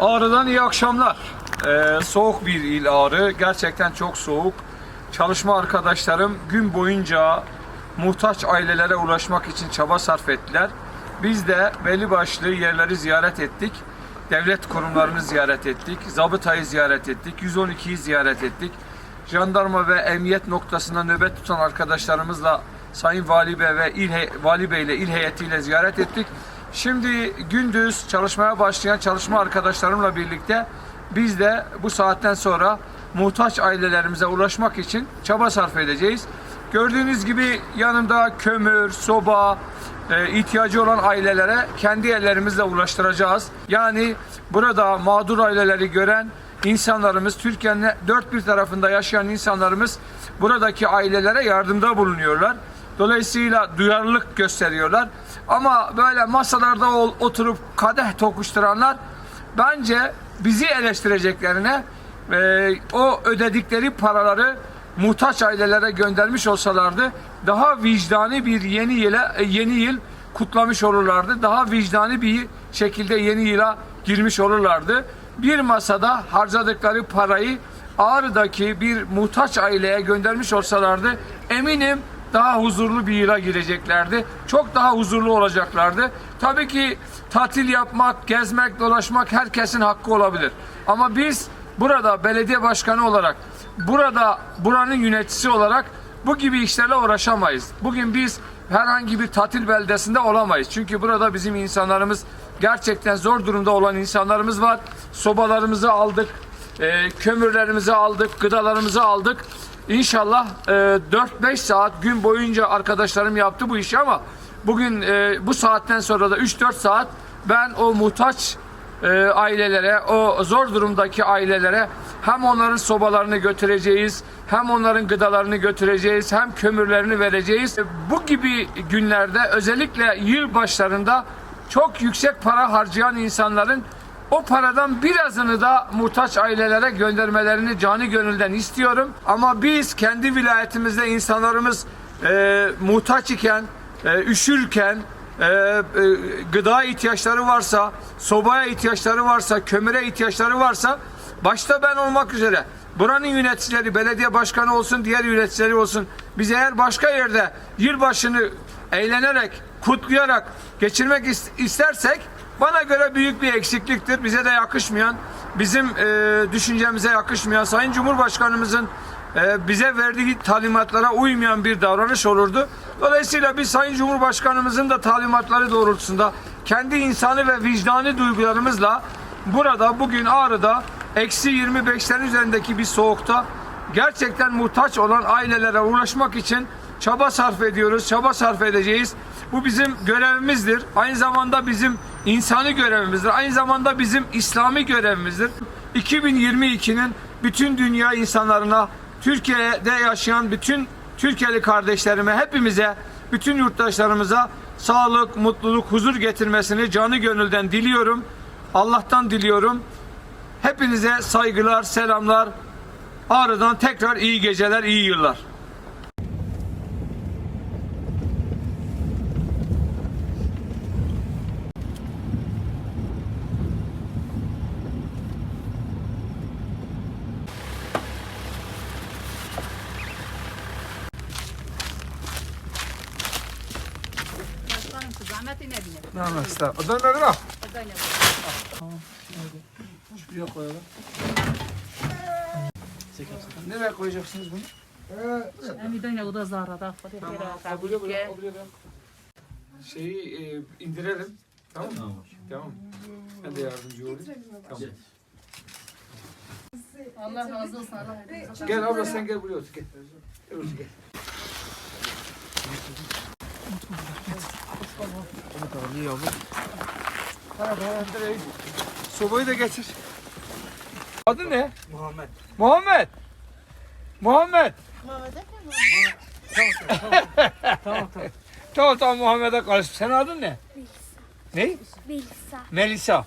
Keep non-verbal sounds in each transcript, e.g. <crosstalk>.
Ağrı'dan iyi akşamlar. Ee, soğuk bir il Ağrı. Gerçekten çok soğuk. Çalışma arkadaşlarım gün boyunca muhtaç ailelere ulaşmak için çaba sarf ettiler. Biz de belli başlı yerleri ziyaret ettik. Devlet kurumlarını ziyaret ettik. Zabıtayı ziyaret ettik. 112'yi ziyaret ettik. Jandarma ve emniyet noktasında nöbet tutan arkadaşlarımızla Sayın Vali Bey ve il Vali Bey ile il heyetiyle ziyaret ettik. Şimdi gündüz çalışmaya başlayan çalışma arkadaşlarımla birlikte biz de bu saatten sonra muhtaç ailelerimize ulaşmak için çaba sarf edeceğiz. Gördüğünüz gibi yanımda kömür, soba, e, ihtiyacı olan ailelere kendi ellerimizle ulaştıracağız. Yani burada mağdur aileleri gören insanlarımız, Türkiye'nin dört bir tarafında yaşayan insanlarımız buradaki ailelere yardımda bulunuyorlar. Dolayısıyla duyarlılık gösteriyorlar. Ama böyle masalarda oturup kadeh tokuşturanlar bence bizi eleştireceklerine e, o ödedikleri paraları muhtaç ailelere göndermiş olsalardı daha vicdani bir yeni yıla e, yeni yıl kutlamış olurlardı. Daha vicdani bir şekilde yeni yıla girmiş olurlardı. Bir masada harcadıkları parayı Ağrı'daki bir muhtaç aileye göndermiş olsalardı eminim daha huzurlu bir yıla gireceklerdi. Çok daha huzurlu olacaklardı. Tabii ki tatil yapmak, gezmek, dolaşmak herkesin hakkı olabilir. Ama biz burada belediye başkanı olarak, burada buranın yöneticisi olarak bu gibi işlerle uğraşamayız. Bugün biz herhangi bir tatil beldesinde olamayız. Çünkü burada bizim insanlarımız gerçekten zor durumda olan insanlarımız var. Sobalarımızı aldık, e, kömürlerimizi aldık, gıdalarımızı aldık. İnşallah e, 4-5 saat gün boyunca arkadaşlarım yaptı bu işi ama bugün e, bu saatten sonra da 3-4 saat ben o muhtaç e, ailelere, o zor durumdaki ailelere hem onların sobalarını götüreceğiz, hem onların gıdalarını götüreceğiz, hem kömürlerini vereceğiz. E, Bu gibi günlerde özellikle yıl başlarında çok yüksek para harcayan insanların o paradan birazını da muhtaç ailelere göndermelerini canı gönülden istiyorum. Ama biz kendi vilayetimizde insanlarımız e, muhtaç iken, e, üşürken, e, e, gıda ihtiyaçları varsa, sobaya ihtiyaçları varsa, kömüre ihtiyaçları varsa, başta ben olmak üzere buranın yöneticileri, belediye başkanı olsun, diğer yöneticileri olsun, biz eğer başka yerde yılbaşını eğlenerek, kutlayarak geçirmek is- istersek, bana göre büyük bir eksikliktir. Bize de yakışmayan, bizim e, düşüncemize yakışmayan, Sayın Cumhurbaşkanımızın e, bize verdiği talimatlara uymayan bir davranış olurdu. Dolayısıyla biz Sayın Cumhurbaşkanımızın da talimatları doğrultusunda kendi insani ve vicdani duygularımızla burada bugün Ağrı'da eksi 25'lerin üzerindeki bir soğukta gerçekten muhtaç olan ailelere ulaşmak için çaba sarf ediyoruz, çaba sarf edeceğiz. Bu bizim görevimizdir. Aynı zamanda bizim insani görevimizdir. Aynı zamanda bizim İslami görevimizdir. 2022'nin bütün dünya insanlarına, Türkiye'de yaşayan bütün Türkiye'li kardeşlerime, hepimize, bütün yurttaşlarımıza sağlık, mutluluk, huzur getirmesini canı gönülden diliyorum. Allah'tan diliyorum. Hepinize saygılar, selamlar. Ağrı'dan tekrar iyi geceler, iyi yıllar. Başkanım kız zahmet inebine. Tamam, estağfurullah. Dön dön dön. Hadi Şuraya koyalım. Nereye koyacaksınız bunu? Hem de o da zarada. Buraya, buraya, buraya, buraya. Şeyi e, indirelim. Tamam mı? Tamam. Ben de yardımcı olayım. Tamam. Allah razı olsun. Gel abla sen gel buraya otur gel. Gel otur gel. Sobayı da getir. Adı ne? Muhammed. Muhammed. Muhammed. Tamam tamam. Tamam tamam Muhammed'e karıştı. Senin adın ne? Ne? Bilsa. Melisa.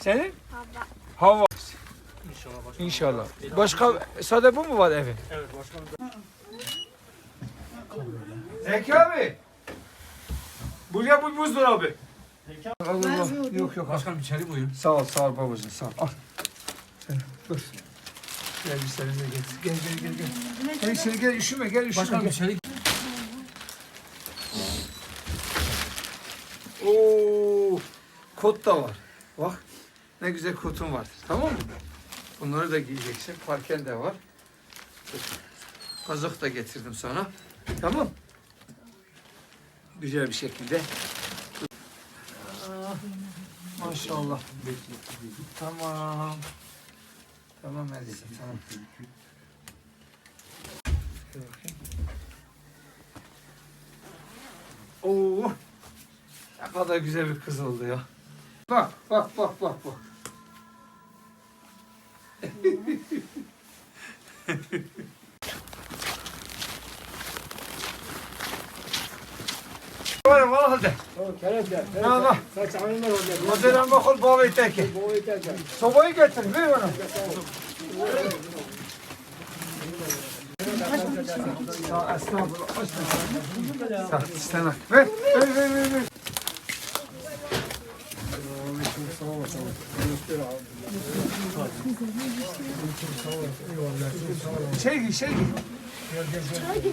Senin? Hava. Hava. İnşallah başkanım. İnşallah. Başka sade bu mu var evin? Evet başkanım. Zeki abi. Buraya bu buzdolabı. Allah Allah. Yok yok. Başkanım içeri buyurun. Sağ ol, sağ ol babacığım, sağ ol. Al. Sen, dur. Gel bir seninle getir. Gel, gel, gel, gel. Gel içeri gel, üşüme, gel, üşüme. Başkanım Gel. içeri Oo, kot da var. Bak, ne güzel kotun var. Tamam mı? Bunları da giyeceksin. Parken de var. Dur. Kazak da getirdim sana. Tamam. Güzel bir şekilde. Ah, Maşallah. Tamam. Tamam Elisa, tamam. Oo, ne kadar güzel bir kız oldu ya. Bak, bak, bak, bak, bak. <laughs> Var var hadi. Tamam. Modern bakıl babayı teki. Sobayı getir, ver bana. Sağ estağfurullah. Sağ istene. Ver, ver, ver, ver. ver. Şey şey giy.